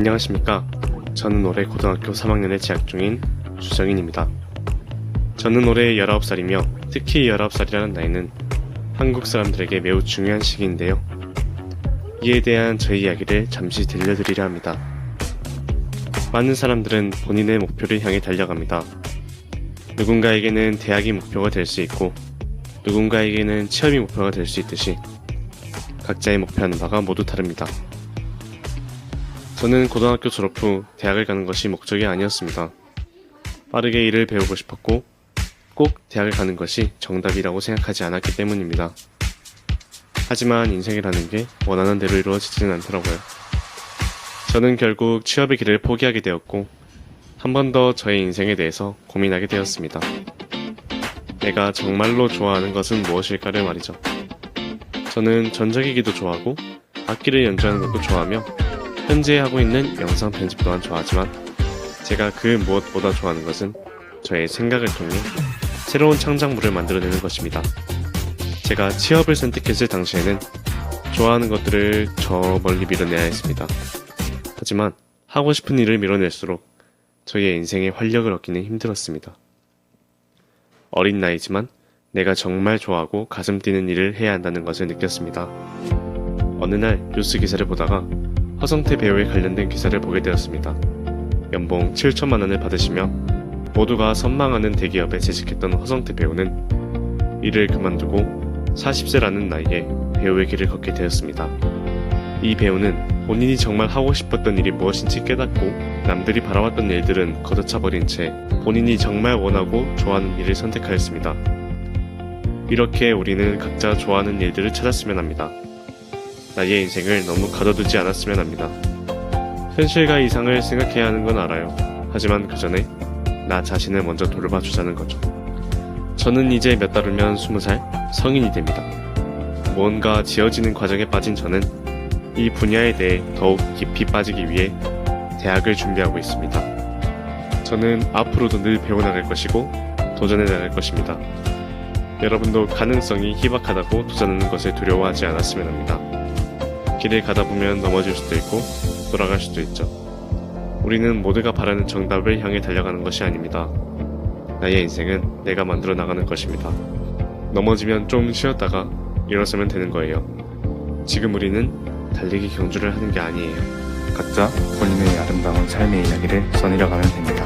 안녕하십니까. 저는 올해 고등학교 3학년에 재학 중인 주정인입니다. 저는 올해 19살이며 특히 19살이라는 나이는 한국 사람들에게 매우 중요한 시기인데요. 이에 대한 저희 이야기를 잠시 들려드리려 합니다. 많은 사람들은 본인의 목표를 향해 달려갑니다. 누군가에게는 대학이 목표가 될 수 있고, 누군가에게는 취업이 목표가 될 수 있듯이, 각자의 목표하는 바가 모두 다릅니다. 저는 고등학교 졸업 후 대학을 가는 것이 목적이 아니었습니다. 빠르게 일을 배우고 싶었고, 꼭 대학을 가는 것이 정답이라고 생각하지 않았기 때문입니다. 하지만 인생이라는 게 원하는 대로 이루어지지는 않더라고요. 저는 결국 취업의 길을 포기하게 되었고, 한 번 더 저의 인생에 대해서 고민하게 되었습니다. 내가 정말로 좋아하는 것은 무엇일까를 말이죠. 저는 전자기기도 좋아하고, 악기를 연주하는 것도 좋아하며, 현재 하고 있는 영상 편집 또한 좋아하지만, 제가 그 무엇보다 좋아하는 것은 저의 생각을 통해 새로운 창작물을 만들어내는 것입니다. 제가 취업을 선택했을 당시에는 좋아하는 것들을 저 멀리 밀어내야 했습니다. 하지만 하고 싶은 일을 밀어낼수록 저의 인생에 활력을 얻기는 힘들었습니다. 어린 나이지만 내가 정말 좋아하고 가슴 뛰는 일을 해야 한다는 것을 느꼈습니다. 어느 날 뉴스 기사를 보다가 허성태 배우에 관련된 기사를 보게 되었습니다. 연봉 7천만 원을 받으시며 모두가 선망하는 대기업에 재직했던 허성태 배우는 일을 그만두고 40세라는 나이에 배우의 길을 걷게 되었습니다. 이 배우는 본인이 정말 하고 싶었던 일이 무엇인지 깨닫고 남들이 바라왔던 일들은 걷어차버린 채 본인이 정말 원하고 좋아하는 일을 선택하였습니다. 이렇게 우리는 각자 좋아하는 일들을 찾았으면 합니다. 나의 인생을 너무 가둬두지 않았으면 합니다. 현실과 이상을 생각해야 하는 건 알아요. 하지만 그 전에 나 자신을 먼저 돌봐 주자는 거죠. 저는 이제 몇 달 후면 20살 성인이 됩니다. 뭔가 지어지는 과정에 빠진 저는 이 분야에 대해 더욱 깊이 빠지기 위해 대학을 준비하고 있습니다. 저는 앞으로도 늘 배워나갈 것이고 도전해 나갈 것입니다. 여러분도 가능성이 희박하다고 도전하는 것을 두려워하지 않았으면 합니다. 길을 가다 보면 넘어질 수도 있고 돌아갈 수도 있죠. 우리는 모두가 바라는 정답을 향해 달려가는 것이 아닙니다. 나의 인생은 내가 만들어 나가는 것입니다. 넘어지면 좀 쉬었다가 일어서면 되는 거예요. 지금 우리는 달리기 경주를 하는 게 아니에요. 각자 본인의 아름다운 삶의 이야기를 써내려가면 됩니다.